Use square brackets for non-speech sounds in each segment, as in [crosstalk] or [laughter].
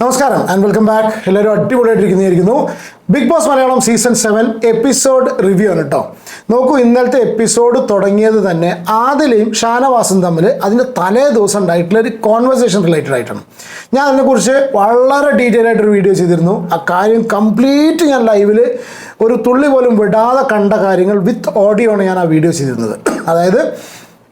നമസ്കാരം and welcome back എല്ലാവരും അടിപൊളിയായിട്ടിരിക്കുന്നതായിരിക്കുന്നു. Bigg Boss Malayalam season seven episode review ആണ് കേട്ടോ നോക്കൂ ഇന്നലത്തെ എപ്പിസോഡ് തുടങ്ങിയത് തന്നെ ആദിലയും ഷാനവാസും തമ്മിൽ അതിന്റെ തലേ ദിവസം ഉണ്ടായിട്ടുള്ള ഒരു കോൺവെർസേഷൻ റിലേറ്റഡ് ആയിട്ടാണ്. ഞാൻ അതിനെക്കുറിച്ച് വളരെ ഡീറ്റെയിൽ ആയിട്ടൊരു വീഡിയോ ചെയ്തിരുന്നു. ആ കാര്യം കംപ്ലീറ്റ് ഞാൻ ലൈവിൽ ഒരു തുള്ളി പോലും വിടാതെ കണ്ട കാര്യങ്ങൾ വിത്ത് ഓഡിയോ ആണ് ഞാൻ ആ വീഡിയോ ചെയ്തിരുന്നത്. അതായത്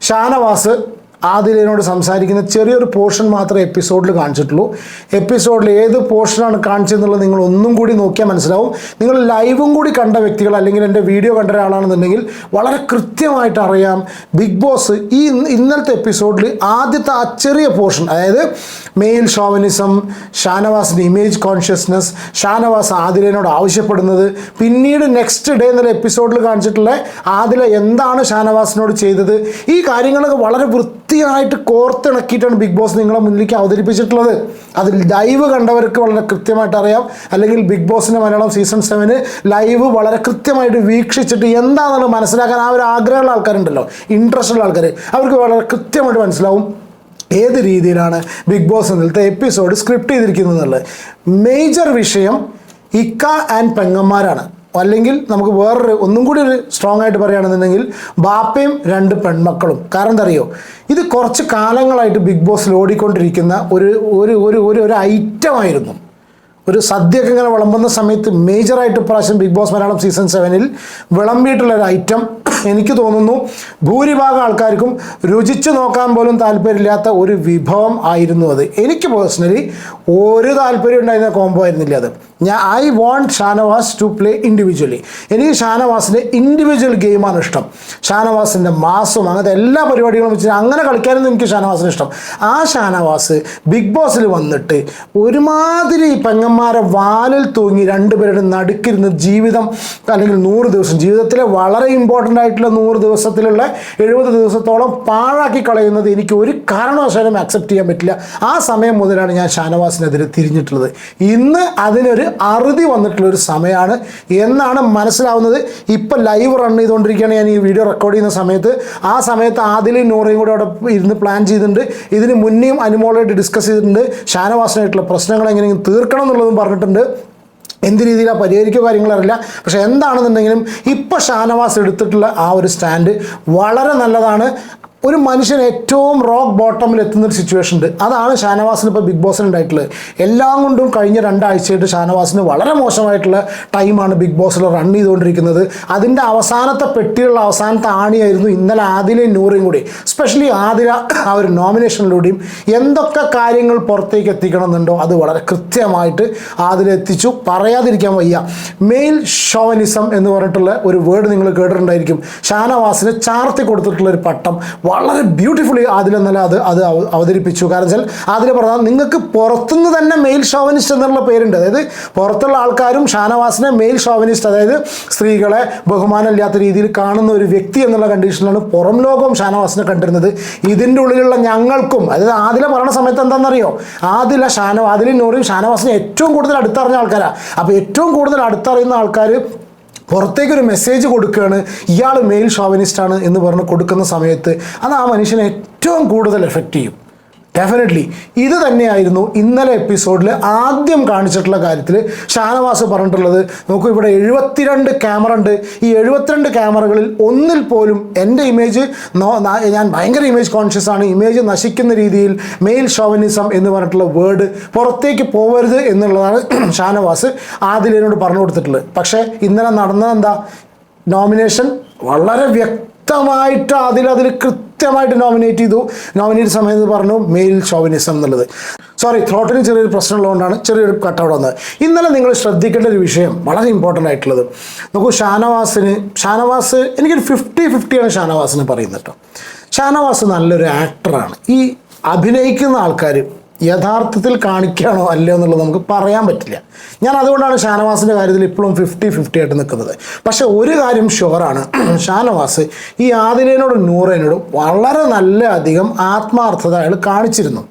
ഷാനവാസ് ആദിലിനോട് സംസാരിക്കുന്ന ചെറിയൊരു പോർഷൻ മാത്രമേ എപ്പിസോഡിൽ കാണിച്ചിട്ടുള്ളൂ. എപ്പിസോഡിൽ ഏത് പോർഷനാണ് കാണിച്ചതെന്നുള്ളത് നിങ്ങൾ ഒന്നും കൂടി നോക്കിയാൽ മനസ്സിലാവും. നിങ്ങൾ ലൈവും കൂടി കണ്ട വ്യക്തികൾ അല്ലെങ്കിൽ എന്റെ വീഡിയോ കണ്ട ഒരാളാണെന്നുണ്ടെങ്കിൽ വളരെ കൃത്യമായിട്ട് അറിയാം ബിഗ് ബോസ് ഈ ഇന്ന് ഇന്നലത്തെ എപ്പിസോഡിൽ ആദ്യത്തെ ആ ചെറിയ പോർഷൻ അതായത് മെയിൽ ഷോവനിസം ഷാനവാസിന്റെ ഇമേജ് കോൺഷ്യസ്നസ് ഷാനവാസ് ആദിലിനോട് ആവശ്യപ്പെടുന്നത് പിന്നീട് നെക്സ്റ്റ് ഡേ എന്നുള്ള എപ്പിസോഡിൽ കാണിച്ചിട്ടുള്ള ആദില എന്താണ് ഷാനവാസിനോട് ചെയ്തത് ഈ കാര്യങ്ങളൊക്കെ വളരെ വൃത്തിയായിട്ട് കോർത്തിണക്കിയിട്ടാണ് ബിഗ് ബോസ് നിങ്ങളെ മുന്നിലേക്ക് അവതരിപ്പിച്ചിട്ടുള്ളത്. അതിൽ ലൈവ് കണ്ടവർക്ക് വളരെ കൃത്യമായിട്ട് അറിയാം. അല്ലെങ്കിൽ ബിഗ് ബോസിന്റെ മലയാളം സീസൺ സെവന് ലൈവ് വളരെ കൃത്യമായിട്ട് വീക്ഷിച്ചിട്ട് എന്താണെന്നുള്ളത് മനസ്സിലാക്കാൻ ആ ഒരു ആഗ്രഹമുള്ള ആൾക്കാരുണ്ടല്ലോ. ഇൻട്രസ്റ്റ് ഉള്ള ആൾക്കാർ അവർക്ക് വളരെ കൃത്യമായിട്ട് മനസ്സിലാവും ഏത് രീതിയിലാണ് ബിഗ് ബോസ് എന്നിലത്തെ എപ്പിസോഡ് സ്ക്രിപ്റ്റ് ചെയ്തിരിക്കുന്നത് എന്നുള്ളത്. മേജർ വിഷയം ഇക്ക ആൻഡ് പെങ്ങന്മാരാണ്. അല്ലെങ്കിൽ നമുക്ക് വേറൊരു ഒന്നും കൂടി ഒരു സ്ട്രോങ് ആയിട്ട് പറയുകയാണെന്നുണ്ടെങ്കിൽ ബാപ്പയും രണ്ട് പെൺമക്കളും. കാരണം എന്താ അറിയോ? ഇത് കുറച്ച് കാലങ്ങളായിട്ട് ബിഗ് ബോസിൽ ഓടിക്കൊണ്ടിരിക്കുന്ന ഒരു ഒരു ഒരു ഒരു ഐറ്റമായിരുന്നു ഒരു സദ്യയൊക്കെ ഇങ്ങനെ വിളമ്പുന്ന സമയത്ത് മേജറായിട്ട് ഇപ്രാവശ്യം ബിഗ് ബോസ് മലയാളം സീസൺ സെവനിൽ വിളമ്പിയിട്ടുള്ള ഒരു ഐറ്റം എനിക്ക് തോന്നുന്നു. ഭൂരിഭാഗം ആൾക്കാർക്കും രുചിച്ചു നോക്കാൻ പോലും താല്പര്യമില്ലാത്ത ഒരു വിഭവം ആയിരുന്നു അത്. എനിക്ക് പേഴ്സണലി ഒരു താല്പര്യം ഉണ്ടായിരുന്ന കോംബോ ആയിരുന്നില്ല അത്. ഞാൻ I won't Shanavas to play individually എനിക്ക് ഷാനവാസിന്റെ ഇൻഡിവിജ്വൽ ഗെയിമാണ് ഇഷ്ടം. ഷാനവാസിന്റെ മാസും അങ്ങനത്തെ എല്ലാ പരിപാടികളും വെച്ച് അങ്ങനെ കളിക്കാനൊന്നും എനിക്ക് ഷാനവാസിന് ഇഷ്ടം. ആ ഷാനവാസ് ബിഗ് ബോസിൽ വന്നിട്ട് ഒരുമാതിരി പെങ്ങന്മാരെ വാലിൽ തൂങ്ങി രണ്ടുപേരുടെ നടുക്കിരുന്ന് ജീവിതം അല്ലെങ്കിൽ നൂറ് ദിവസം ജീവിതത്തിലെ വളരെ ഇമ്പോർട്ടന്റ് ആയിട്ടുള്ള നൂറ് ദിവസത്തിലുള്ള എഴുപത് ദിവസത്തോളം പാഴാക്കി കളയുന്നത് എനിക്ക് ഒരു കാരണവശാലും അക്സെപ്റ്റ് ചെയ്യാൻ പറ്റില്ല. ആ സമയം മുതലാണ് ഞാൻ ഷാനവാസിനെതിരെ തിരിഞ്ഞിട്ടുള്ളത്. ഇന്ന് അതിനൊരു അറുതി വന്നിട്ടുള്ള ഒരു സമയമാണ് എന്നാണ് മനസ്സിലാവുന്നത്. ഇപ്പം ലൈവ് റൺ ചെയ്തുകൊണ്ടിരിക്കുകയാണ് ഞാൻ ഈ വീഡിയോ റെക്കോർഡ് ചെയ്യുന്ന സമയത്ത്. ആ സമയത്ത് ആദിലും നൂറയും കൂടെ അവിടെ ഇരുന്ന് പ്ലാൻ ചെയ്തിട്ടുണ്ട്. ഇതിന് മുന്നേയും അനുമോളായിട്ട് ഡിസ്കസ് ചെയ്തിട്ടുണ്ട്. ഷാനവാസിനായിട്ടുള്ള പ്രശ്നങ്ങൾ എങ്ങനെയെങ്കിലും തീർക്കണം എന്നുള്ളതും പറഞ്ഞിട്ടുണ്ട്. എന്ത് രീതിയിലാണ് പരിഹരിക്കുക കാര്യങ്ങളറിയില്ല പക്ഷേ എന്താണെന്നുണ്ടെങ്കിലും ഇപ്പോൾ ഷാനവാസ് എടുത്തിട്ടുള്ള ആ ഒരു സ്റ്റാൻഡ് വളരെ നല്ലതാണ്. ഒരു മനുഷ്യൻ ഏറ്റവും റോക്ക് ബോട്ടമിൽ എത്തുന്ന ഒരു സിറ്റുവേഷൻ ഉണ്ട്. അതാണ് ഷാനവാസിന് ഇപ്പോൾ ബിഗ് ബോസിന് ഉണ്ടായിട്ടുള്ളത്. എല്ലാം കൊണ്ടും കഴിഞ്ഞ രണ്ടാഴ്ചയായിട്ട് ഷാനവാസിന് വളരെ മോശമായിട്ടുള്ള ടൈമാണ് ബിഗ് ബോസിൽ റൺ ചെയ്തുകൊണ്ടിരിക്കുന്നത്. അതിന്റെ അവസാനത്തെ പെട്ടിയുള്ള അവസാനത്തെ ആണിയായിരുന്നു ഇന്നലെ ആദിലയും നൂറയും കൂടി. സ്പെഷ്യലി ആദില ആ ഒരു നോമിനേഷനിലൂടെയും എന്തൊക്കെ കാര്യങ്ങൾ പുറത്തേക്ക് എത്തിക്കണമെന്നുണ്ടോ അത് വളരെ കൃത്യമായിട്ട് ആദില എത്തിച്ചു. പറയാതിരിക്കാൻ വയ്യ. മെയിൽ ഷോവനിസം എന്ന് പറഞ്ഞിട്ടുള്ള ഒരു വേർഡ് നിങ്ങൾ കേട്ടിട്ടുണ്ടായിരിക്കും. ഷാനവാസിന് ചാർത്തി കൊടുത്തിട്ടുള്ള ഒരു പട്ടം. വളരെ ബ്യൂട്ടിഫുള്ളി അതിൽ എന്നല്ല അത് അത് അവതരിപ്പിച്ചു. കാരണം വെച്ചാൽ അതിൽ പറഞ്ഞാൽ നിങ്ങൾക്ക് പുറത്തുനിന്ന് തന്നെ മെയിൽ ഷോവനിസ്റ്റ് എന്നുള്ള പേരുണ്ട്. അതായത് പുറത്തുള്ള ആൾക്കാരും ഷാനവാസിനെ മെയിൽ ഷോവനിസ്റ്റ് അതായത് സ്ത്രീകളെ ബഹുമാനമില്ലാത്ത രീതിയിൽ കാണുന്ന ഒരു വ്യക്തി എന്നുള്ള കണ്ടീഷനിലാണ് പുറം ലോകവും ഷാനവാസിനെ കണ്ടിരുന്നത്. ഇതിന്റെ ഉള്ളിലുള്ള ഞങ്ങൾക്കും അതായത് ആദില പറയുന്ന സമയത്ത് എന്താണെന്നറിയോ? ആദില ഷാനോ ആദിലും നൂറും ഷാനവാസിനെ ഏറ്റവും കൂടുതൽ അടുത്തറിഞ്ഞ ആൾക്കാരാണ് അപ്പോൾ ഏറ്റവും കൂടുതൽ അടുത്തറിയുന്ന ആൾക്കാർ പുറത്തേക്കൊരു മെസ്സേജ് കൊടുക്കുകയാണ്. ഇയാൾ മെയിൽ ഷോവനിസ്റ്റാണ് എന്ന് പറഞ്ഞ് കൊടുക്കുന്ന സമയത്ത് അത് ആ മനുഷ്യനെ ഏറ്റവും കൂടുതൽ എഫക്റ്റ് ചെയ്യും. ഡെഫിനറ്റ്ലി ഇത് തന്നെയായിരുന്നു ഇന്നലെ എപ്പിസോഡിൽ ആദ്യം കാണിച്ചിട്ടുള്ള കാര്യത്തിൽ ഷാനവാസ് പറഞ്ഞിട്ടുള്ളത്. നോക്കൂ ഇവിടെ എഴുപത്തിരണ്ട് ക്യാമറ ഉണ്ട്. ഈ എഴുപത്തിരണ്ട് ക്യാമറകളിൽ ഒന്നിൽ പോലും എന്റെ ഇമേജ് ഞാൻ ഭയങ്കര ഇമേജ് കോൺഷ്യസ് ആണ്. ഇമേജ് നശിക്കുന്ന രീതിയിൽ മെയിൽ ഷോവനിസം എന്ന് പറഞ്ഞിട്ടുള്ള വേർഡ് പുറത്തേക്ക് പോകരുത് എന്നുള്ളതാണ് [clears throat] ഷാനവാസ് ആദിലിനോട് പറഞ്ഞു കൊടുത്തിട്ടുള്ളത്. പക്ഷേ ഇന്നലെ നടന്നത് എന്താ? നോമിനേഷൻ വളരെ വ്യക്തമായിട്ട് അതിൽ അതിൽ കൃത്യമായിട്ട് നോമിനേറ്റ് ചെയ്തു. നോമിനേറ്റ് സമയത്ത് പറഞ്ഞു മെയിൽ ഷോവിനിസം എന്നുള്ളത്. സോറി ത്രോട്ടിന് ചെറിയൊരു പ്രശ്നമുള്ളതുകൊണ്ടാണ് ചെറിയൊരു കട്ടൗട്ട് വന്നത്. ഇന്നലെ നിങ്ങൾ ശ്രദ്ധിക്കേണ്ട ഒരു വിഷയം വളരെ ഇമ്പോർട്ടന്റ് ആയിട്ടുള്ളത്. നോക്കൂ ഷാനവാസിന് ഷാനവാസ് എനിക്കൊരു ഫിഫ്റ്റി ഫിഫ്റ്റിയാണ് ഷാനവാസിന് പറയുന്നത് കേട്ടോ. ഷാനവാസ് നല്ലൊരു ആക്ടറാണ് ഈ അഭിനയിക്കുന്ന ആൾക്കാർ യഥാർത്ഥത്തിൽ കാണിക്കുകയാണോ അല്ലയോ എന്നുള്ളത് നമുക്ക് പറയാൻ പറ്റില്ല. ഞാൻ അതുകൊണ്ടാണ് ഷാനവാസിന്റെ കാര്യത്തിൽ ഇപ്പോഴും ഫിഫ്റ്റി ഫിഫ്റ്റി ആയിട്ട് നിൽക്കുന്നത്. പക്ഷേ ഒരു കാര്യം ഷുവറാണ് [clears throat] ഷാനവാസ് ഈ ആദിലേനോടും നൂറേനോടും വളരെ നല്ല അധികം ആത്മാർത്ഥത അയാൾ കാണിച്ചിരുന്നു.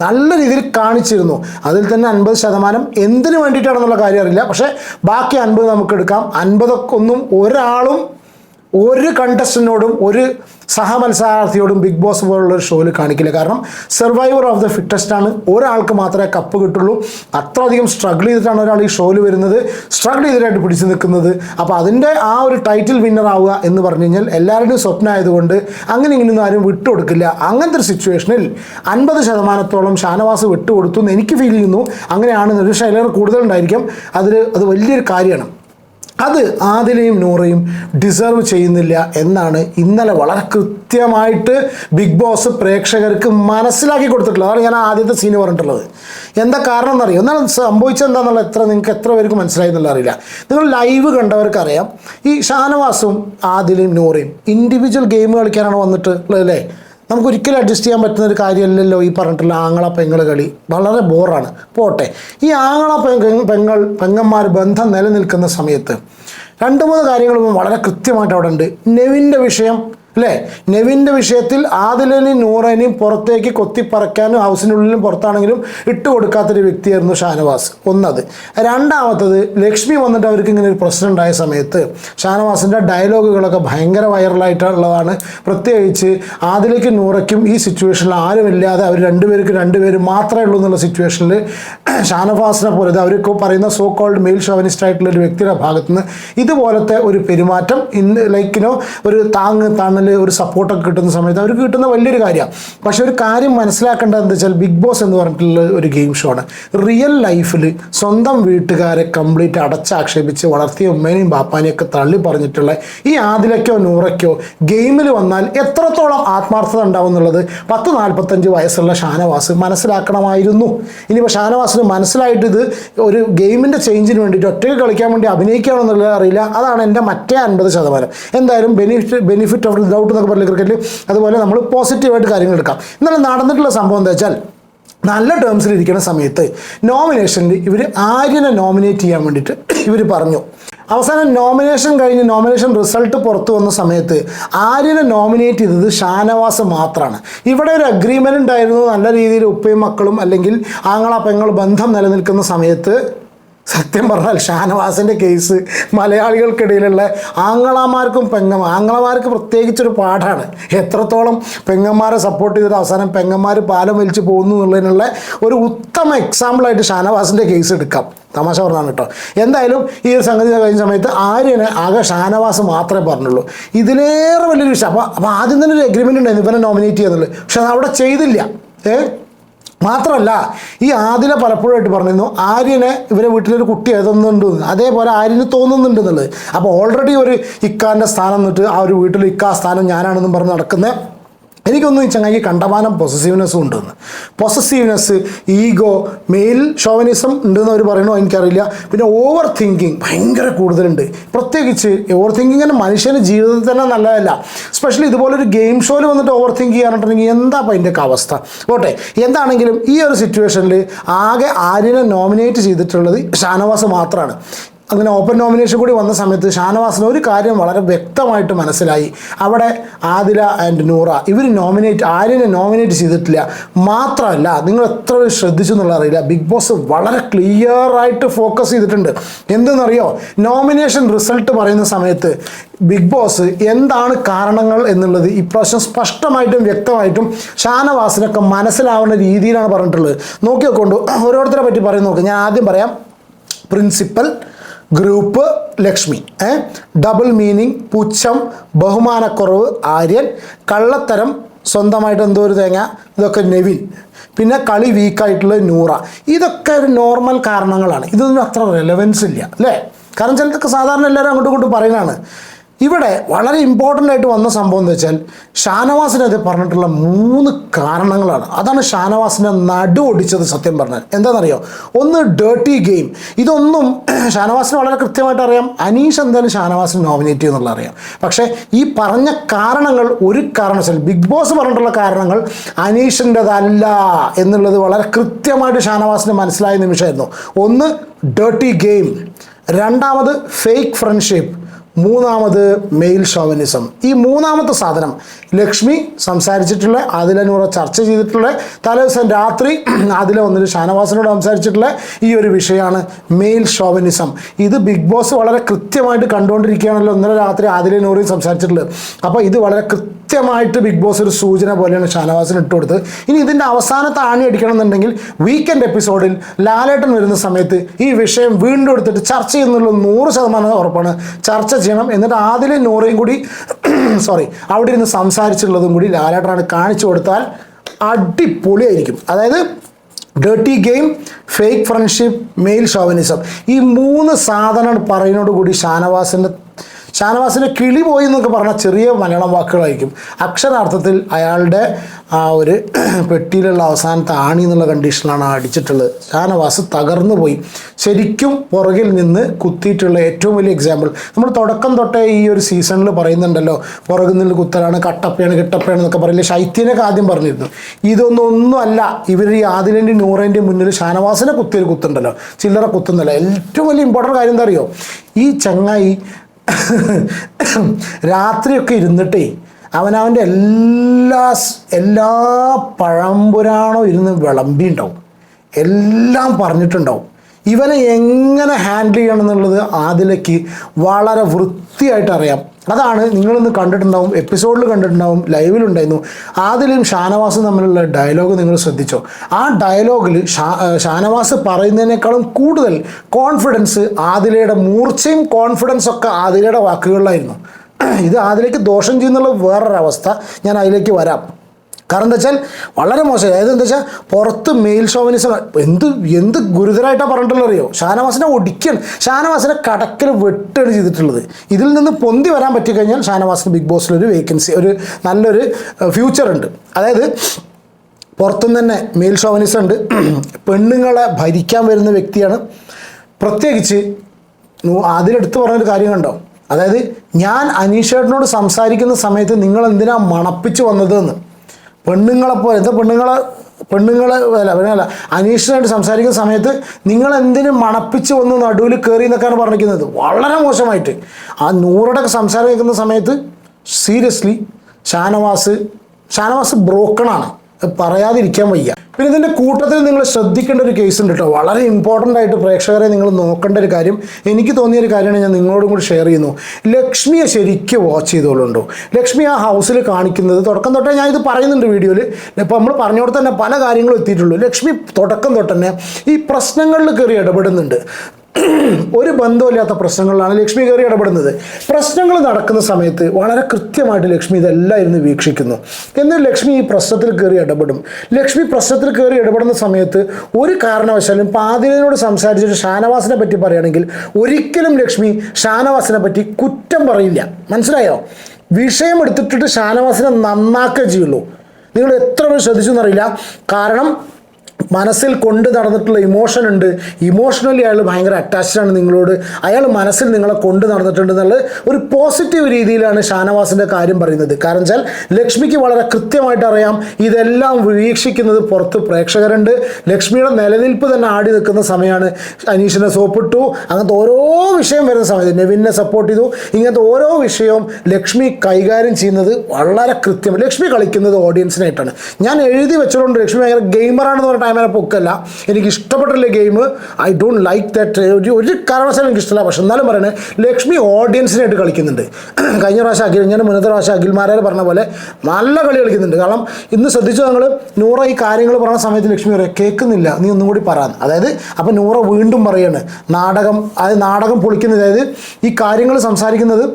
നല്ല രീതിയിൽ കാണിച്ചിരുന്നു. അതിൽ തന്നെ അൻപത് ശതമാനം എന്തിനു വേണ്ടിയിട്ടാണെന്നുള്ള കാര്യം അറിയില്ല. പക്ഷേ ബാക്കി അൻപത് നമുക്ക് എടുക്കാം. അൻപതൊക്കെ ഒന്നും ഒരാളും ഒരു കണ്ടസ്റ്റന്റിനോടും ഒരു സഹമത്സരാർത്ഥിയോടും ബിഗ് ബോസ് പോലുള്ള ഒരു ഷോയിൽ കാണിക്കില്ല. കാരണം സർവൈവർ ഓഫ് ദ ഫിറ്റസ്റ്റ് ആണ്. ഒരാൾക്ക് മാത്രമേ കപ്പ് കിട്ടുള്ളൂ. അത്രയധികം സ്ട്രഗിൾ ചെയ്തിട്ടാണ് ഒരാൾ ഈ ഷോയിൽ വരുന്നത്. സ്ട്രഗിൾ ചെയ്തിട്ടായിട്ട് പിടിച്ചു നിൽക്കുന്നത്. അപ്പോൾ അതിന്റെ ആ ഒരു ടൈറ്റിൽ വിന്നർ ആവുക എന്ന് പറഞ്ഞു കഴിഞ്ഞാൽ എല്ലാവരുടെയും സ്വപ്നമായതുകൊണ്ട് അങ്ങനെ ഇങ്ങനെയൊന്നും ആരും വിട്ടുകൊടുക്കില്ല. അങ്ങനത്തെ ഒരു സിറ്റുവേഷനിൽ അൻപത് ശതമാനത്തോളം ഷാനവാസ് വിട്ടുകൊടുത്തു എന്ന് എനിക്ക് ഫീൽ ചെയ്യുന്നു. അങ്ങനെയാണ് ഒരു ശൈലർ കൂടുതലുണ്ടായിരിക്കും. അതിൽ അത് വലിയൊരു കാര്യമാണ്. അത് ആദിലയും നൂറയും ഡിസേർവ് ചെയ്യുന്നില്ല എന്നാണ് ഇന്നലെ വളരെ കൃത്യമായിട്ട് ബിഗ് ബോസ് പ്രേക്ഷകർക്ക് മനസ്സിലാക്കി കൊടുത്തിട്ടുള്ളത്. അതാണ് ഞാൻ ആദ്യത്തെ സീന് പറഞ്ഞിട്ടുള്ളത്. എന്താ കാരണം എന്നറിയോ? എന്നാൽ സംഭവിച്ചത് എന്താണെന്നുള്ള എത്ര നിങ്ങൾക്ക് എത്ര പേർക്ക് മനസ്സിലായി എന്നുള്ള അറിയില്ല. നിങ്ങൾ ലൈവ് കണ്ടവർക്കറിയാം ഈ ഷാനവാസും ആദിലയും നൂറയും ഇൻഡിവിജ്വൽ ഗെയിം കളിക്കാനാണ് വന്നിട്ട് അല്ലേ? നമുക്ക് ഒരിക്കലും അഡ്ജസ്റ്റ് ചെയ്യാൻ പറ്റുന്ന ഒരു കാര്യമല്ലല്ലോ ഈ പറഞ്ഞിട്ടുള്ള ആങ്ങള പെങ്ങൾ കളി. വളരെ ബോറാണ് പോട്ടെ. ഈ ആങ്ങള പെങ്ങ പെങ്ങൾ പെങ്ങന്മാർ ബന്ധം നിലനിൽക്കുന്ന സമയത്ത് രണ്ട് മൂന്ന് കാര്യങ്ങളും വളരെ കൃത്യമായിട്ട് അവിടെ ഉണ്ട്. നെവിന്റെ വിഷയം അല്ലേ നെവിന്റെ വിഷയത്തിൽ ആദിലിനെയും നൂറനെയും പുറത്തേക്ക് കൊത്തിപ്പറക്കാനും ഹൗസിനുള്ളിലും പുറത്താണെങ്കിലും ഇട്ട് കൊടുക്കാത്തൊരു വ്യക്തിയായിരുന്നു ഷാനവാസ്. ഒന്നത്. രണ്ടാമത്തത് ലക്ഷ്മി വന്നിട്ട് അവർക്ക് ഇങ്ങനെ ഒരു പ്രശ്നം ഉണ്ടായ സമയത്ത് ഷാനവാസിന്റെ ഡയലോഗുകളൊക്കെ ഭയങ്കര വൈറലായിട്ടുള്ളതാണ്. പ്രത്യേകിച്ച് ആദിലേക്കും നൂറയ്ക്കും ഈ സിറ്റുവേഷനിൽ ആരുമില്ലാതെ അവർ രണ്ടുപേർക്ക് രണ്ടുപേരും മാത്രമേ ഉള്ളൂ എന്നുള്ള സിറ്റുവേഷനിൽ ഷാനവാസിനെ പോലെ അവർക്ക് പറയുന്ന സോ കോൾഡ് മെയിൽ ഷോവനിസ്റ്റ് ആയിട്ടുള്ള ഒരു വ്യക്തിയുടെ ഭാഗത്തുനിന്ന് ഇതുപോലത്തെ ഒരു പെരുമാറ്റം ഇന്ന് ലൈക്കിനോ ഒരു താങ്ങ് തണൽ ഒരു സപ്പോർട്ടൊക്കെ കിട്ടുന്ന സമയത്ത് അവർക്ക് കിട്ടുന്ന വലിയൊരു കാര്യമാണ് പക്ഷെ ഒരു കാര്യം മനസ്സിലാക്കേണ്ടത് എന്താ വെച്ചാൽ ബിഗ് ബോസ് എന്ന് പറഞ്ഞിട്ടുള്ള ഒരു ഗെയിം ഷോ ആണ്. റിയൽ ലൈഫിൽ സ്വന്തം വീട്ടുകാരെ കംപ്ലീറ്റ് അടച്ചാക്ഷേപിച്ച് വളർത്തിയ ഉമ്മേനെയും ബാപ്പാനെയൊക്കെ തള്ളി പറഞ്ഞിട്ടുള്ള ഈ ആദിലയ്ക്കോ നൂറയ്ക്കോ ഗെയിമിൽ വന്നാൽ എത്രത്തോളം ആത്മാർത്ഥത ഉണ്ടാവും എന്നുള്ളത് പത്ത് നാൽപ്പത്തഞ്ച് വയസ്സുള്ള ഷാനവാസ് മനസ്സിലാക്കണമായിരുന്നു. ഇനിയിപ്പോൾ ഷാനവാസിന് മനസ്സിലായിട്ട് ഇത് ഒരു ഗെയിമിന്റെ ചേഞ്ചിന് വേണ്ടിയിട്ട് ഒറ്റയ്ക്ക് കളിക്കാൻ വേണ്ടി അഭിനയിക്കുകയാണോ എന്നുള്ളത് അറിയില്ല. അതാണ് എന്റെ മറ്റേ അൻപത് ശതമാനം. എന്തായാലും ബെനിഫിറ്റ് ബെനിഫിറ്റ് ഓഫ് ഡൗട്ട് എന്നൊക്കെ പറയുന്നത് ക്രിക്കറ്റിൽ അതുപോലെ നമ്മൾ പോസിറ്റീവായിട്ട് കാര്യങ്ങൾ എടുക്കാം. ഇന്നലെ നടന്നിട്ടുള്ള സംഭവം എന്താ വെച്ചാൽ നല്ല ടേംസിൽ ഇരിക്കുന്ന സമയത്ത് നോമിനേഷനിൽ ഇവർ ആര്യനെ നോമിനേറ്റ് ചെയ്യാൻ വേണ്ടിയിട്ട് [coughs] ഇവർ പറഞ്ഞു. അവസാനം നോമിനേഷൻ കഴിഞ്ഞ് നോമിനേഷൻ റിസൾട്ട് പുറത്തു വന്ന സമയത്ത് ആര്യനെ നോമിനേറ്റ് ചെയ്തത് ഷാനവാസ് മാത്രമാണ് ഇവിടെ ഒരു അഗ്രിമെന്റ് ഉണ്ടായിരുന്നു നല്ല രീതിയിൽ ഉപ്പയും മക്കളും അല്ലെങ്കിൽ ആങ്ങള ബന്ധം നിലനിൽക്കുന്ന സമയത്ത് സത്യം പറഞ്ഞാൽ ഷാനവാസിന്റെ കേസ് മലയാളികൾക്കിടയിലുള്ള ആങ്ങളമാർക്കും പെങ്ങ ആങ്ങളമാർക്ക് പ്രത്യേകിച്ചൊരു പാഠമാണ് എത്രത്തോളം പെങ്ങന്മാരെ സപ്പോർട്ട് ചെയ്തിട്ട് അവസാനം പെങ്ങന്മാർ പാലം വലിച്ചു പോകുന്നു എന്നുള്ളതിനുള്ള ഒരു ഉത്തമ എക്സാമ്പിളായിട്ട് ഷാനവാസിന്റെ കേസ് എടുക്കാം. തമാശ പറഞ്ഞാണ് കേട്ടോ. എന്തായാലും ഈ ഒരു സംഗതി കഴിഞ്ഞ സമയത്ത് ആര്യന് ആകെ ഷാനവാസ് മാത്രമേ പറഞ്ഞുള്ളൂ. ഇതിലേറെ വലിയൊരു വിഷയം. അപ്പോൾ അപ്പോൾ ആദ്യം തന്നെ ഒരു എഗ്രിമെന്റ് ഉണ്ടായിരുന്നു. ഇവനെ നോമിനേറ്റ് ചെയ്യുന്നുള്ളൂ പക്ഷെ അത് അവിടെ ചെയ്തില്ല. ഏ? മാത്രമല്ല ഈ ആദില പലപ്പോഴായിട്ട് പറഞ്ഞിരുന്നു ആര്യനെ ഇവരെ വീട്ടിലൊരു കുട്ടി എഴുതുന്നുണ്ട് അതേപോലെ ആര്യന് തോന്നുന്നുണ്ട് എന്നുള്ളത് അപ്പോൾ ഓൾറെഡി ഒരു ഇക്കാന്റെ സ്ഥാനം എന്നിട്ട് ആ ഒരു വീട്ടിൽ ഇക്കാ സ്ഥാനം ഞാനാണെന്നും പറഞ്ഞ് നടക്കുന്ന എനിക്കൊന്നും ഈ ചങ്ങായി കണ്ടമാനം പൊസസീവ്നെസ്സും ഉണ്ടെന്ന്. പൊസസീവ്നെസ് ഈഗോ മെയിൽ ഷോവനിസം ഉണ്ടെന്ന് അവർ പറയണോ എനിക്കറിയില്ല. പിന്നെ ഓവർ തിങ്കിങ് ഭയങ്കര കൂടുതലുണ്ട്. പ്രത്യേകിച്ച് ഓവർ തിങ്കിങ് തന്നെ മനുഷ്യന്റെ ജീവിതത്തിൽ തന്നെ നല്ലതല്ല. സ്പെഷ്യലി ഇതുപോലൊരു ഗെയിം ഷോയിൽ വന്നിട്ട് ഓവർ തിങ്ക് ചെയ്യാനിട്ടുണ്ടെങ്കിൽ എന്താ അപ്പം അതിന്റെയൊക്കെ അവസ്ഥ? ഓട്ടെ എന്താണെങ്കിലും ഈ ഒരു സിറ്റുവേഷനിൽ ആകെ ആര്യനെ നോമിനേറ്റ് ചെയ്തിട്ടുള്ളത് ഷാനവാസ് മാത്രമാണ് അങ്ങനെ ഓപ്പൺ നോമിനേഷൻ കൂടി വന്ന സമയത്ത് ഷാനവാസിന് ഒരു കാര്യം വളരെ വ്യക്തമായിട്ട് മനസ്സിലായി. അവിടെ ആദില ആൻഡ് നൂറ ഇവർ നോമിനേറ്റ് ആര്യനെ നോമിനേറ്റ് ചെയ്തിട്ടില്ല. മാത്രമല്ല നിങ്ങൾ എത്ര ശ്രദ്ധിച്ചു എന്നുള്ള അറിയില്ല. ബിഗ് ബോസ് വളരെ ക്ലിയറായിട്ട് ഫോക്കസ് ചെയ്തിട്ടുണ്ട്. എന്തെന്നറിയോ? നോമിനേഷൻ റിസൾട്ട് പറയുന്ന സമയത്ത് ബിഗ് ബോസ് എന്താണ് കാരണങ്ങൾ എന്നുള്ളത് ഇപ്രാവശ്യം സ്പഷ്ടമായിട്ടും വ്യക്തമായിട്ടും ഷാനവാസിനൊക്കെ മനസ്സിലാവുന്ന രീതിയിലാണ് പറഞ്ഞിട്ടുള്ളത്. നോക്കി നോക്കൊണ്ട് ഓരോരുത്തരെ പറ്റി പറയുന്ന നോക്ക്. ഞാൻ ആദ്യം പറയാം. പ്രിൻസിപ്പൽ ഗ്രൂപ്പ് ലക്ഷ്മി ഏ? ഡബിൾ മീനിങ് പുച്ഛം ബഹുമാനക്കുറവ് ആര്യൻ കള്ളത്തരം സ്വന്തമായിട്ട് എന്തോ ഒരു തേങ്ങ ഇതൊക്കെ നെവിൻ പിന്നെ കളി വീക്കായിട്ടുള്ള നൂറ. ഇതൊക്കെ ഒരു നോർമൽ കാരണങ്ങളാണ്. ഇതൊന്നും അത്ര റെലവൻസ് ഇല്ല അല്ലേ? കാരണം ചിലതൊക്കെ സാധാരണ എല്ലാവരും അങ്ങോട്ടും ഇങ്ങോട്ടും പറയുന്നതാണ്. ഇവിടെ വളരെ ഇമ്പോർട്ടന്റ് ആയിട്ട് വന്ന സംഭവം എന്ന് വെച്ചാൽ ഷാനവാസിനെതിരെ പറഞ്ഞിട്ടുള്ള മൂന്ന് കാരണങ്ങളാണ്. അതാണ് ഷാനവാസിനെ നടു ഒടിച്ചത് സത്യം പറഞ്ഞാൽ. എന്താണെന്നറിയോ? ഒന്ന് ഡേർട്ടി ഗെയിം ഇതൊന്നും [clears throat] ഷാനവാസിന് വളരെ കൃത്യമായിട്ട് അറിയാം. അനീഷ് എന്തായാലും ഷാനവാസിന് നോമിനേറ്റ് ചെയ്യുന്നുള്ള അറിയാം. പക്ഷേ ഈ പറഞ്ഞ കാരണങ്ങൾ ഒരു കാരണവശാൽ ബിഗ് ബോസ് പറഞ്ഞിട്ടുള്ള കാരണങ്ങൾ അനീഷിന്റെതല്ല എന്നുള്ളത് വളരെ കൃത്യമായിട്ട് ഷാനവാസിന് മനസ്സിലായ നിമിഷമായിരുന്നു. ഒന്ന് ഡേർട്ടി ഗെയിം രണ്ടാമത് ഫേക്ക് ഫ്രണ്ട്ഷിപ്പ് മൂന്നാമത് മെയിൽ ഷോവനിസം. ഈ മൂന്നാമത്തെ സാധനം ലക്ഷ്മി സംസാരിച്ചിട്ടുള്ള അതിലനൂറ ചർച്ച ചെയ്തിട്ടുള്ള തലേദിവസം രാത്രി [clears throat] അതിലെ വന്നിട്ട് ഷാനവാസിനോട് സംസാരിച്ചിട്ടുള്ള ഈ ഒരു വിഷയമാണ് മെയിൽ ഷോവനിസം. ഇത് ബിഗ് ബോസ് വളരെ കൃത്യമായിട്ട് കണ്ടുകൊണ്ടിരിക്കുകയാണല്ലോ ഇന്നലെ രാത്രി ആദിലനൂറിൽ സംസാരിച്ചിട്ടുള്ളത്. അപ്പോൾ ഇത് വളരെ കൃത്യമായിട്ട് ബിഗ് ബോസ് ഒരു സൂചന പോലെയാണ് ഷാനവാസിന് ഇട്ട് കൊടുത്തത്. ഇനി ഇതിന്റെ അവസാനത്തെ ആണി അടിക്കണം എന്നുണ്ടെങ്കിൽ വീക്കെൻഡ് എപ്പിസോഡിൽ ലാലേട്ടൻ വരുന്ന സമയത്ത് ഈ വിഷയം വീണ്ടും എടുത്തിട്ട് ചർച്ച ചെയ്യുന്നുള്ള നൂറ് ശതമാനം ഉറപ്പാണ്. ചർച്ച ചെയ്യണം. എന്നിട്ട് ആദിലും നൂറയും കൂടി [clears throat] സോറി അവിടെ ഇരുന്ന് സംസാരിച്ചുള്ളതും കൂടി ലാലേട്ടനാണ് കാണിച്ചു കൊടുത്താൽ അടിപൊളിയായിരിക്കും. അതായത് dirty game fake friendship male chauvinism ഈ മൂന്ന് സാധനം പറയുന്നതോടുകൂടി ഷാനവാസിന്റെ ഷാനവാസിന്റെ കിളി പോയി എന്നൊക്കെ പറഞ്ഞ ചെറിയ മലയാളം വാക്കുകളായിരിക്കും. അക്ഷരാർത്ഥത്തിൽ അയാളുടെ ആ ഒരു [clears throat] പെട്ടിയിലുള്ള അവസാനത്തെ ആണി എന്നുള്ള കണ്ടീഷനിലാണ് അടിച്ചിട്ടുള്ളത്. ഷാനവാസ് തകർന്നു പോയി. ശരിക്കും പുറകിൽ നിന്ന് കുത്തിയിട്ടുള്ള ഏറ്റവും വലിയ എക്സാമ്പിൾ നമ്മൾ തുടക്കം തൊട്ടേ ഈ ഒരു സീസണിൽ പറയുന്നുണ്ടല്ലോ. പുറകിൽ നിന്ന് കുത്തലാണ് കട്ടപ്പയാണ് കിട്ടപ്പയാണ് എന്നൊക്കെ പറയില്ല ശൈത്യനൊക്കെ ആദ്യം പറഞ്ഞിരുന്നു. ഇതൊന്നും ഒന്നുമല്ല ഇവർ ഈ ആദിലിന്റെ നൂറിന്റെ മുന്നിൽ ഷാനവാസിനെ കുത്തിയൊരു കുത്തുണ്ടല്ലോ. ചില്ലറ കുത്തുന്നല്ലോ. ഏറ്റവും വലിയ ഇമ്പോർട്ടന്റ് കാര്യം എന്താ അറിയോ? ഈ ചങ്ങായി രാത്രിയൊക്കെ ഇരുന്നിട്ടേ അവനവന്റെ എല്ലാ എല്ലാ പഴംപുരാണോ ഇരുന്ന് വിളമ്പിണ്ടാവും. എല്ലാം പറഞ്ഞിട്ടുണ്ടാവും. ഇവനെ എങ്ങനെ ഹാൻഡിൽ ചെയ്യണം എന്നുള്ളത് ആദിലയ്ക്ക് വളരെ വൃത്തിയായിട്ട് അറിയാം അതാണ് നിങ്ങളിന്ന് കണ്ടിട്ടുണ്ടാവും എപ്പിസോഡിൽ കണ്ടിട്ടുണ്ടാവും ലൈവിലുണ്ടായിരുന്നു ആദിലും ഷാനവാസും തമ്മിലുള്ള ഡയലോഗ് നിങ്ങൾ ശ്രദ്ധിച്ചോ? ആ ഡയലോഗിൽ ഷാ ഷാനവാസ് പറയുന്നതിനേക്കാളും കൂടുതൽ കോൺഫിഡൻസ് ആദിലയുടെ മൂർച്ചയും കോൺഫിഡൻസ് ഒക്കെ ആദിലയുടെ വാക്കുകളിലായിരുന്നു. ഇത് ആദിലേക്ക് ദോഷം ചെയ്യുന്നുള്ള വേറൊരവസ്ഥ ഞാൻ അതിലേക്ക് വരാം. കാരണം എന്താ വെച്ചാൽ വളരെ മോശം. അതായത് എന്താ വെച്ചാൽ പുറത്ത് മെയിൽ ഷോവിനിസം എന്ത് എന്ത് ഗുരുതരമായിട്ടാണ് പറഞ്ഞിട്ടുള്ളത് അറിയോ? ഷാനവാസിനെ ഒടിക്കണം ഷാനവാസിനെ കടക്കൽ വെട്ടാണ് ചെയ്തിട്ടുള്ളത്. ഇതിൽ നിന്ന് പൊന്തി വരാൻ പറ്റിക്കഴിഞ്ഞാൽ ഷാനവാസിന് ബിഗ് ബോസിൽ ഒരു വേക്കൻസി ഒരു നല്ലൊരു ഫ്യൂച്ചർ ഉണ്ട്. അതായത് പുറത്തുനിന്ന് തന്നെ മെയിൽ ഷോവനിസം ഉണ്ട്. [clears throat] പെണ്ണുങ്ങളെ ഭരിക്കാൻ വരുന്ന വ്യക്തിയാണ്. പ്രത്യേകിച്ച് അതിലെടുത്ത് പറഞ്ഞൊരു കാര്യം കണ്ടോ? അതായത് ഞാൻ അനീഷേട്ടനോട് സംസാരിക്കുന്ന സമയത്ത് നിങ്ങൾ എന്തിനാ മണപ്പിച്ച് വന്നതെന്ന്. പെണ്ണുങ്ങളെ പോലെ എന്താ പെണ്ണുങ്ങളെ പെണ്ണുങ്ങളെ അല്ല പെണ്ണല്ല അനീഷിനായിട്ട് സംസാരിക്കുന്ന സമയത്ത് നിങ്ങൾ എന്തിനും മണപ്പിച്ച് വന്ന് നടുവിൽ കയറി എന്നൊക്കെയാണ് പറഞ്ഞിരിക്കുന്നത്. വളരെ മോശമായിട്ട്. ആ നൂറുടെ സംസാരം കേൾക്കുന്ന സമയത്ത് സീരിയസ്ലി ഷാനവാസ് ഷാനവാസ് ബ്രോക്കണാണ് പറയാതിരിക്കാൻ വയ്യ. പിന്നെ ഇതിന്റെ കൂട്ടത്തിൽ നിങ്ങൾ ശ്രദ്ധിക്കേണ്ട ഒരു കേസ് ഉണ്ട് കേട്ടോ. വളരെ ഇമ്പോർട്ടന്റ് ആയിട്ട് പ്രേക്ഷകരെ നിങ്ങൾ നോക്കേണ്ട ഒരു കാര്യം എനിക്ക് തോന്നിയ ഒരു കാര്യമാണ് ഞാൻ നിങ്ങളോടും കൂടി ഷെയർ ചെയ്യുന്നു. ലക്ഷ്മിയെ ശരിക്കും വാച്ച് ചെയ്തോളുണ്ടോ? ലക്ഷ്മി ആ ഹൗസിൽ കാണിക്കുന്നത് തുടക്കം തൊട്ടേ ഞാൻ ഇത് പറയുന്നുണ്ട് വീഡിയോയിൽ ഇപ്പോൾ നമ്മൾ പറഞ്ഞോട് തന്നെ പല കാര്യങ്ങളും എത്തിയിട്ടുള്ളൂ. ലക്ഷ്മി തുടക്കം തൊട്ട് തന്നെ ഈ പ്രശ്നങ്ങളിൽ കയറി ഇടപെടുന്നുണ്ട്. ഒരു ബന്ധമില്ലാത്ത പ്രശ്നങ്ങളിലാണ് ലക്ഷ്മി കയറി ഇടപെടുന്നത്. പ്രശ്നങ്ങൾ നടക്കുന്ന സമയത്ത് വളരെ കൃത്യമായിട്ട് ലക്ഷ്മി ഇതെല്ലാം ഇരുന്ന് വീക്ഷിക്കുന്നു. എന്നിട്ട് ലക്ഷ്മി ഈ പ്രശ്നത്തിൽ കയറി ഇടപെടും. ലക്ഷ്മി പ്രശ്നത്തിൽ കയറി ഇടപെടുന്ന സമയത്ത് ഒരു കാരണവശാലും പാതിരനോട് സംസാരിച്ചിട്ട് ഷാനവാസിനെ പറ്റി പറയുകയാണെങ്കിൽ ഒരിക്കലും ലക്ഷ്മി ഷാനവാസിനെ പറ്റി കുറ്റം പറയില്ല. മനസ്സിലായോ? വിഷയം എടുത്തിട്ടിട്ട് ഷാനവാസിനെ നന്നാക്കുക ചെയ്യുള്ളൂ. നിങ്ങൾ എത്ര പേര് ശ്രദ്ധിച്ചു എന്നറിയില്ല. കാരണം മനസ്സിൽ കൊണ്ട് നടന്നിട്ടുള്ള ഇമോഷൻ ഉണ്ട്. ഇമോഷണലി അയാൾ ഭയങ്കര അറ്റാച്ച്ഡ് ആണ് നിങ്ങളോട്. അയാൾ മനസ്സിൽ നിങ്ങളെ കൊണ്ട് നടന്നിട്ടുണ്ട് എന്നുള്ളത് ഒരു പോസിറ്റീവ് രീതിയിലാണ് ഷാനവാസിന്റെ കാര്യം പറയുന്നത്. കാരണം വെച്ചാൽ ലക്ഷ്മിക്ക് വളരെ കൃത്യമായിട്ട് അറിയാം ഇതെല്ലാം വീക്ഷിക്കുന്നത് പുറത്ത് പ്രേക്ഷകരുണ്ട്. ലക്ഷ്മിയുടെ നിലനിൽപ്പ് തന്നെ ആടി നിൽക്കുന്ന സമയമാണ്. അനീഷിനെ സോപ്പിട്ടു. അങ്ങനത്തെ ഓരോ വിഷയം വരുന്ന സമയത്ത് നെവിനെ സപ്പോർട്ട് ചെയ്തു. ഇങ്ങനത്തെ ഓരോ വിഷയവും ലക്ഷ്മി കൈകാര്യം ചെയ്യുന്നത് വളരെ കൃത്യം. ലക്ഷ്മി കളിക്കുന്നത് ഓഡിയൻസിനായിട്ടാണ് ഞാൻ എഴുതി വെച്ചതുകൊണ്ട് ലക്ഷ്മി ഭയങ്കര ഗെയിമറാണെന്ന് പറഞ്ഞ ടൈമിനെ പൊക്കല്ല. എനിക്ക് ഇഷ്ടപ്പെട്ടില്ല game I don't like that ഒരു ഒരു കാരണവശാലും എനിക്ക് ഇഷ്ടമല്ല പക്ഷെ എന്നാലും പറയണേ ലക്ഷ്മി ഓഡിയൻസിനായിട്ട് കളിക്കുന്നുണ്ട്. [clears throat] കഴിഞ്ഞ പ്രാവശ്യം അഖിൽ ഞാൻ മുന്നത്തെ പ്രാവശ്യം അഖിൽമാരെ പറഞ്ഞ പോലെ നല്ല കളി കളിക്കുന്നുണ്ട്. കാരണം ഇന്ന് ശ്രദ്ധിച്ചു ഞങ്ങൾ നൂറ ഈ കാര്യങ്ങൾ പറഞ്ഞ സമയത്ത് ലക്ഷ്മി പറയാം കേൾക്കുന്നില്ല നീ ഒന്നും കൂടി പറയാൻ അതായത് അപ്പം നൂറ വീണ്ടും പറയാണ് നാടകം അതായത് നാടകം പൊളിക്കുന്ന അതായത് ഈ കാര്യങ്ങൾ സംസാരിക്കുന്നത്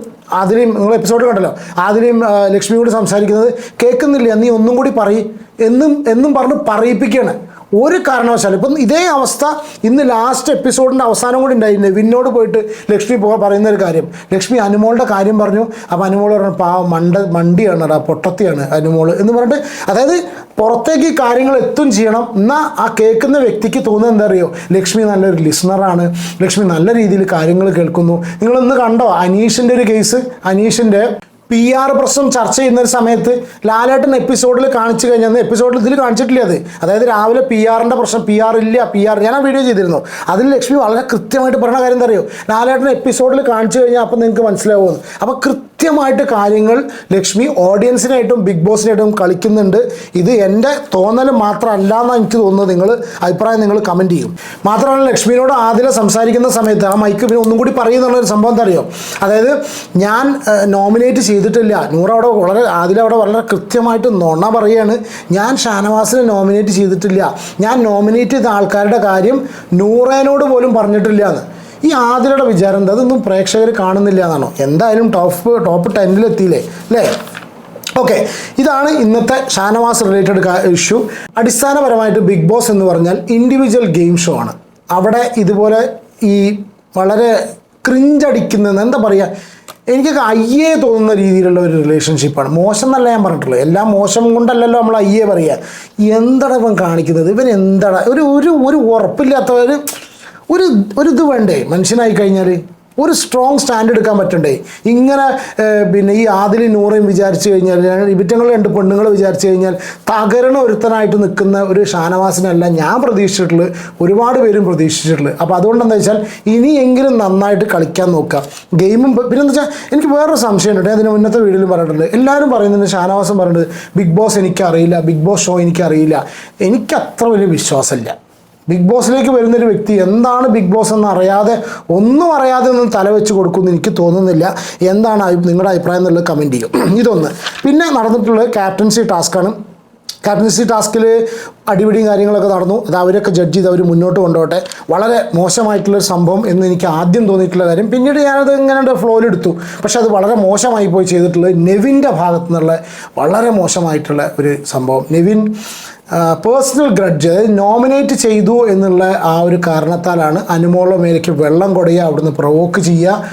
അതിലെയും നിങ്ങൾ എപ്പിസോഡ് കണ്ടല്ലോ അതിലെയും ലക്ഷ്മിയോട് സംസാരിക്കുന്നത് കേൾക്കുന്നില്ല നീ ഒന്നും കൂടി പറയും എന്നും എന്നും പറഞ്ഞ് പറയിപ്പിക്കുകയാണ്. ഒരു കാരണവശാലും ഇപ്പം ഇതേ അവസ്ഥ ഇന്ന് ലാസ്റ്റ് എപ്പിസോഡിന്റെ അവസാനം കൂടി ഉണ്ടായിരുന്നു വിന്നോട് പോയിട്ട് ലക്ഷ്മി പോ പറയുന്ന ഒരു കാര്യം. ലക്ഷ്മി അനുമോളുടെ കാര്യം പറഞ്ഞു. അപ്പോൾ അനുമോൾ പറഞ്ഞു പാ മണ്ട മണ്ടിയാണ് പൊട്ടത്തിയാണ് അനുമോൾ എന്ന് പറഞ്ഞിട്ട് അതായത് പുറത്തേക്ക് കാര്യങ്ങൾ എത്തും ചെയ്യണം. എന്നാൽ ആ കേൾക്കുന്ന വ്യക്തിക്ക് തോന്നുന്നത് എന്താ അറിയോ ലക്ഷ്മി നല്ലൊരു ലിസണറാണ് ലക്ഷ്മി നല്ല രീതിയിൽ കാര്യങ്ങൾ കേൾക്കുന്നു. നിങ്ങളൊന്ന് കണ്ടോ അനീഷിന്റെ ഒരു കേസ് അനീഷിന്റെ പി ആർ പ്രശ്നം ചർച്ച ചെയ്യുന്ന ഒരു സമയത്ത് ലാലേട്ടൻ എപ്പിസോഡിൽ കാണിച്ചു കഴിഞ്ഞാൽ എപ്പിസോഡിൽ ഇതിൽ കാണിച്ചിട്ടില്ല അത്. അതായത് രാവിലെ പി ആറിന്റെ പ്രശ്നം പി ആർ ഇല്ല പി ആർ ഞാൻ ആ വീഡിയോ ചെയ്തിരുന്നു. അതിൽ ലക്ഷ്മി വളരെ കൃത്യമായിട്ട് പറഞ്ഞ കാര്യം എന്താ അറിയോ? ലാലേട്ടൻ എപ്പിസോഡിൽ കാണിച്ചു കഴിഞ്ഞാൽ അപ്പം നിങ്ങൾക്ക് മനസ്സിലാവുമെന്ന്. അപ്പോൾ കൃത്യമായിട്ട് കാര്യങ്ങൾ ലക്ഷ്മി ഓഡിയൻസിനായിട്ടും ബിഗ് ബോസിനായിട്ടും കളിക്കുന്നുണ്ട്. ഇത് എന്റെ തോന്നൽ മാത്രമല്ല എന്നാണ് എനിക്ക് തോന്നുന്നത്. നിങ്ങൾ അഭിപ്രായം നിങ്ങൾ കമന്റ് ചെയ്യും. മാത്രമല്ല ലക്ഷ്മിയോട് ആദ്യം സംസാരിക്കുന്ന സമയത്ത് ആ മൈക്ക് പിന്നെ ഒന്നും കൂടി പറയുന്നുള്ളൊരു സംഭവം അറിയോ അതായത് ഞാൻ നോമിനേറ്റ് ചെയ്തിട്ടില്ല. നൂറ അവിടെ വളരെ ആദ്യം അവിടെ വളരെ കൃത്യമായിട്ട് നുണ പറയാണ്. ഞാൻ ഷാനവാസിനെ നോമിനേറ്റ് ചെയ്തിട്ടില്ല. ഞാൻ നോമിനേറ്റ് ചെയ്ത ആൾക്കാരുടെ കാര്യം നൂറേനോട് പോലും പറഞ്ഞിട്ടില്ല എന്ന്. ഈ ആതിരയുടെ വിചാരം എന്താ? അതൊന്നും പ്രേക്ഷകർ കാണുന്നില്ല എന്നാണോ? എന്തായാലും ടോപ്പ് ടോപ്പ് ടെന്നിലെത്തിയില്ലേ അല്ലേ? ഓക്കെ ഇതാണ് ഇന്നത്തെ ഷാനവാസ് റിലേറ്റഡ് ഇഷ്യൂ അടിസ്ഥാനപരമായിട്ട് ബിഗ് ബോസ് എന്ന് പറഞ്ഞാൽ ഇൻഡിവിജ്വൽ ഗെയിം ഷോ ആണ്. അവിടെ ഇതുപോലെ ഈ വളരെ ക്രിഞ്ചടിക്കുന്ന എന്താ പറയുക എനിക്കൊക്കെ അയ്യേ തോന്നുന്ന രീതിയിലുള്ള ഒരു റിലേഷൻഷിപ്പാണ് മോശം എന്നല്ല ഞാൻ പറഞ്ഞിട്ടുള്ളൂ എല്ലാം മോശം കൊണ്ടല്ലല്ലോ നമ്മൾ അയ്യേ പറയുക എന്താണ് ഇവൻ കാണിക്കുന്നത്? ഇവൻ എന്താണ് ഒരു ഒരു ഒരു ഉറപ്പില്ലാത്ത ഒരു ഒരു ഒരു ഇത് വേണ്ടേ മനുഷ്യനായി കഴിഞ്ഞാൽ ഒരു സ്ട്രോങ് സ്റ്റാൻഡ് എടുക്കാൻ പറ്റണ്ടേ? ഇങ്ങനെ പിന്നെ ഈ ആദിലി നൂറയും വിചാരിച്ചു കഴിഞ്ഞാൽ ഇവറ്റങ്ങൾ രണ്ട് പെണ്ണുങ്ങൾ വിചാരിച്ചു കഴിഞ്ഞാൽ തകരണ ഒരുത്തനായിട്ട് നിൽക്കുന്ന ഒരു ഷാനവാസിനല്ല ഞാൻ പ്രതീക്ഷിച്ചിട്ടുള്ളത് ഒരുപാട് പേരും പ്രതീക്ഷിച്ചിട്ടുള്ളത്. അപ്പോൾ അതുകൊണ്ടെന്ന് വെച്ചാൽ ഇനിയെങ്കിലും നന്നായിട്ട് കളിക്കാൻ നോക്കുക. ഗെയിമും പിന്നെ എന്താ വെച്ചാൽ എനിക്ക് വേറൊരു സംശയമുണ്ട്. ഞാൻ അതിന് മുന്നത്തെ വീഡിയോയിലും പറഞ്ഞിട്ടുണ്ട്. എല്ലാവരും പറയുന്നുണ്ട് ഷാനവാസം പറയുന്നത് ബിഗ് ബോസ് എനിക്കറിയില്ല ബിഗ് ബോസ് ഷോ എനിക്കറിയില്ല. എനിക്ക് അത്ര വലിയ വിശ്വാസമില്ല. ബിഗ് ബോസിലേക്ക് വരുന്നൊരു വ്യക്തി എന്താണ് ബിഗ് ബോസ് എന്ന് അറിയാതെ ഒന്നും അറിയാതെ ഒന്നും തലവെച്ച് കൊടുക്കുമെന്ന് എനിക്ക് തോന്നുന്നില്ല. എന്താണ് നിങ്ങളുടെ അഭിപ്രായം എന്നുള്ളത് കമന്റ് ചെയ്യും. ഇതൊന്ന്. പിന്നെ നടന്നിട്ടുള്ളത് ക്യാപ്റ്റൻസി ടാസ്ക്കാണ് ക്യാപ്റ്റൻസി ടാസ്കിൽ അടിപിടിയും കാര്യങ്ങളൊക്കെ നടന്നു. അത് അവരൊക്കെ ജഡ്ജ് ചെയ്ത് അവർ മുന്നോട്ട് കൊണ്ടുപോട്ടെ വളരെ മോശമായിട്ടുള്ളൊരു സംഭവം എന്ന് എനിക്ക് ആദ്യം തോന്നിയിട്ടുള്ള കാര്യം. പിന്നീട് ഞാനത് ഇങ്ങനെ ഫ്ലോയിലെടുത്തു പക്ഷെ അത് വളരെ മോശമായി പോയി ചെയ്തിട്ടുള്ളത് നെവിന്റെ ഭാഗത്തു നിന്നുള്ള വളരെ മോശമായിട്ടുള്ള ഒരു സംഭവം. നെവിൻ പേഴ്സണൽ ഗ്രഡ്ജ് അതായത് നോമിനേറ്റ് ചെയ്തു എന്നുള്ള ആ ഒരു കാരണത്താലാണ് അനുമോളുടെ മേലേക്ക് വെള്ളം കൊടയുക അവിടുന്ന് പ്രൊവോക്ക് ചെയ്യുക.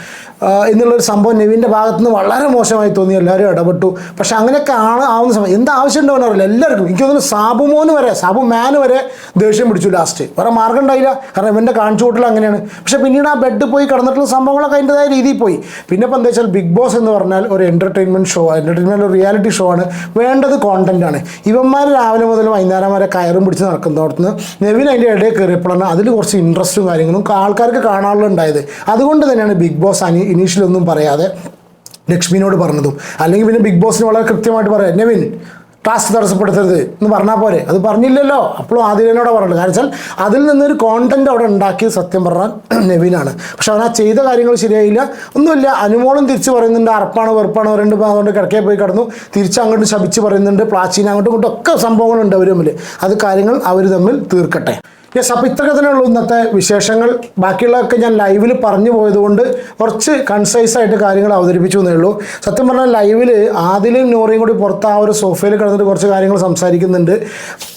എന്നുള്ളൊരു സംഭവം നെവിന്റെ ഭാഗത്ത് നിന്ന് വളരെ മോശമായി തോന്നി. എല്ലാവരും ഇടപെട്ടു. പക്ഷെ അങ്ങനെയൊക്കെ ആണ് ആവുന്ന സമയം. എന്ത് ആവശ്യം ഉണ്ടാവുന്ന അറിയില്ല. എല്ലാവർക്കും. എനിക്ക് തോന്നുന്നു സാബു മോന് വരെ സാബു മാന് വരെ ദേഷ്യം പിടിച്ചു ലാസ്റ്റ്. വേറെ മാർഗം ഉണ്ടായില്ല. കാരണം ഇവന്റെ കാണിച്ചു കൂട്ടൽ അങ്ങനെയാണ്. പക്ഷെ പിന്നീട് ആ ബെഡ് പോയി കിടന്നിട്ടുള്ള സംഭവങ്ങളൊക്കെ അതിന്റെതായ രീതിയിൽ പോയി. പിന്നെ ഇപ്പം എന്താ വെച്ചാൽ ബിഗ് ബോസ് എന്ന് പറഞ്ഞാൽ ഒരു എന്റർടൈൻമെന്റ് ഷോ എന്റർടൈൻമെന്റ് ഒരു റിയാലിറ്റി ഷോ ആണ്. വേണ്ടത് കോണ്ടന്റ് ആണ്. ഇവന്മാർ രാവിലെ മുതൽ വൈകുന്നേരം വരെ കയറും പിടിച്ച് നടക്കുന്നതോടത്തുനിന്ന് നെവിൻ അതിന്റെ ഇടയിൽ കയറിയപ്പോഴാണ് അതിൽ കുറച്ച് ഇൻട്രസ്റ്റും കാര്യങ്ങളും ആൾക്കാർക്ക് കാണാനുള്ള ഉണ്ടായത്. അതുകൊണ്ട് തന്നെയാണ് ബിഗ് ബോസ് അനി ഇനീഷ്യലൊന്നും പറയാതെ ലക്ഷ്മിനോട് പറഞ്ഞതും. അല്ലെങ്കിൽ പിന്നെ ബിഗ് ബോസിന് വളരെ കൃത്യമായിട്ട് പറയാം നെവിൻ ടാസ്ക് തടസ്സപ്പെടുത്തരുത് എന്ന് പറഞ്ഞാൽ പോരെ. അത് പറഞ്ഞില്ലല്ലോ. അപ്പോഴും ആദിലനോട് പറഞ്ഞത് കാരണം വെച്ചാൽ അതിൽ നിന്നൊരു കോണ്ടന്റ് അവിടെ ഉണ്ടാക്കിയത് സത്യം പറഞ്ഞാൽ [clears throat] നെവിനാണ്. പക്ഷെ അവൻ ആ ചെയ്ത കാര്യങ്ങൾ ശരിയായില്ല. ഒന്നുമില്ല. അനുമോളും തിരിച്ച് പറയുന്നുണ്ട് അറപ്പാണ് വെറുപ്പാണ് രണ്ട് അതുകൊണ്ട് കിടക്കേ പോയി കിടന്നു. തിരിച്ച് അങ്ങോട്ട് ശപിച്ച് പറയുന്നുണ്ട് പ്ലാച്ചീന അങ്ങോട്ടും ഇങ്ങോട്ടും ഒക്കെ സംഭവങ്ങളുണ്ട് അവർ തമ്മിൽ അത് കാര്യങ്ങൾ അവർ തമ്മിൽ തീർക്കട്ടെ. യെസ് അപ്പോൾ ഇത്രയൊക്കെ ഇന്നത്തെ വിശേഷങ്ങൾ. ബാക്കിയുള്ളതൊക്കെ ഞാൻ ലൈവിൽ പറഞ്ഞു പോയതുകൊണ്ട് കുറച്ച് കൺസൈസ് ആയിട്ട് കാര്യങ്ങൾ അവതരിപ്പിച്ചു എന്നേ ഉള്ളൂ. സത്യം പറഞ്ഞാൽ ലൈവിൽ ആദിലും നൂറയും കൂടി പുറത്ത് ആ ഒരു സോഫയിൽ കിടന്നിട്ട് കുറച്ച് കാര്യങ്ങൾ സംസാരിക്കുന്നുണ്ട്.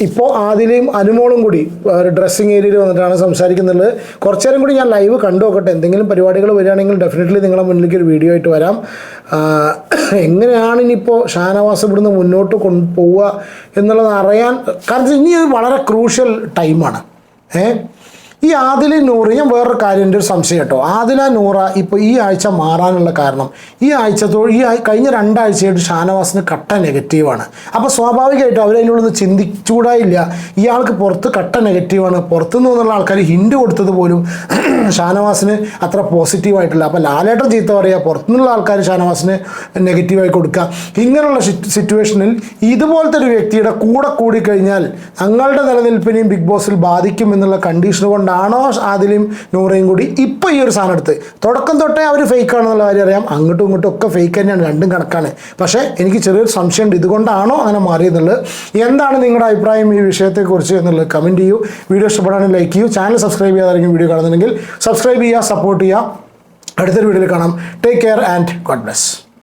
ഇപ്പോൾ ആദിലയും അനുമോളും കൂടി ഒരു ഡ്രസ്സിങ് ഏരിയയിൽ വന്നിട്ടാണ് സംസാരിക്കുന്നുള്ളത് കുറച്ച് നേരം കൂടി ഞാൻ ലൈവ് കണ്ടു നോക്കട്ടെ. എന്തെങ്കിലും പരിപാടികൾ വരികയാണെങ്കിൽ ഡെഫിനറ്റ്ലി നിങ്ങളുടെ മുന്നിലേക്ക് ഒരു വീഡിയോ ആയിട്ട് വരാം. എങ്ങനെയാണ് ഇനിയിപ്പോൾ ഷാനവാസ് ഇവിടുന്ന് മുന്നോട്ട് കൊണ്ടുപോവുക എന്നുള്ളത് അറിയാൻ കാരണം ഇനി വളരെ ക്രൂഷ്യൽ ടൈമാണ് ഏ ഈ ആദില നൂറ് ഞാൻ വേറൊരു കാര്യം എന്റെ ഒരു സംശയം കേട്ടോ. ആദില നൂറ ഇപ്പോൾ ഈ ആഴ്ച മാറാനുള്ള കാരണം ഈ ആഴ്ചത്തോ ഈ കഴിഞ്ഞ രണ്ടാഴ്ചയായിട്ട് ഷാനവാസിന് കട്ട നെഗറ്റീവാണ് അപ്പോൾ സ്വാഭാവികമായിട്ടും അവരതിനുള്ളിൽ ചിന്തിച്ചൂടായില്ല. ഇയാൾക്ക് പുറത്ത് കട്ട നെഗറ്റീവാണ് പുറത്തു നിന്നുള്ള ആൾക്കാർ ഹിൻഡ് കൊടുത്തത് പോലും [clears throat] ഷാനവാസിന് അത്ര പോസിറ്റീവായിട്ടില്ല അപ്പോൾ ലാലേട്ടൻ ചീത്ത പറയുക പുറത്തുനിന്നുള്ള ആൾക്കാർ ഷാനവാസിന് നെഗറ്റീവായി കൊടുക്കുക ഇങ്ങനെയുള്ള സിറ്റുവേഷനിൽ ഇതുപോലത്തെ ഒരു വ്യക്തിയുടെ കൂടെ കൂടിക്കഴിഞ്ഞാൽ തങ്ങളുടെ നിലനിൽപ്പിനെയും ബിഗ് ബോസിൽ ബാധിക്കും എന്നുള്ള കണ്ടീഷൻ കൊണ്ടാണോ ആദിലും നൂറയും കൂടി ഇപ്പോൾ ഈ ഒരു സാധനം എടുത്ത് തുടക്കം തൊട്ടേ അവർ ഫേക്ക് ആണെന്നുള്ള കാര്യം അറിയാം. അങ്ങോട്ടും ഇങ്ങോട്ടും ഒക്കെ ഫേക്ക് തന്നെയാണ് രണ്ടും കണക്കാണ്. പക്ഷേ എനിക്ക് ചെറിയൊരു സംശയമുണ്ട് ഇതുകൊണ്ടാണോ അങ്ങനെ മാറിയെന്നുള്ളത്? എന്താണ് നിങ്ങളുടെ അഭിപ്രായം ഈ വിഷയത്തെക്കുറിച്ച് എന്നുള്ളത് കമന്റ് ചെയ്യൂ. വീഡിയോ ഇഷ്ടപ്പെടാനും ലൈക്ക് ചെയ്യൂ. ചാനൽ സബ്സ്ക്രൈബ് ചെയ്യാതായിരിക്കും വീഡിയോ കാണുന്നുണ്ടെങ്കിൽ സബ്സ്ക്രൈബ് ചെയ്യുക സപ്പോർട്ട് ചെയ്യുക. അടുത്തൊരു വീഡിയോയിൽ കാണാം. Take care and God bless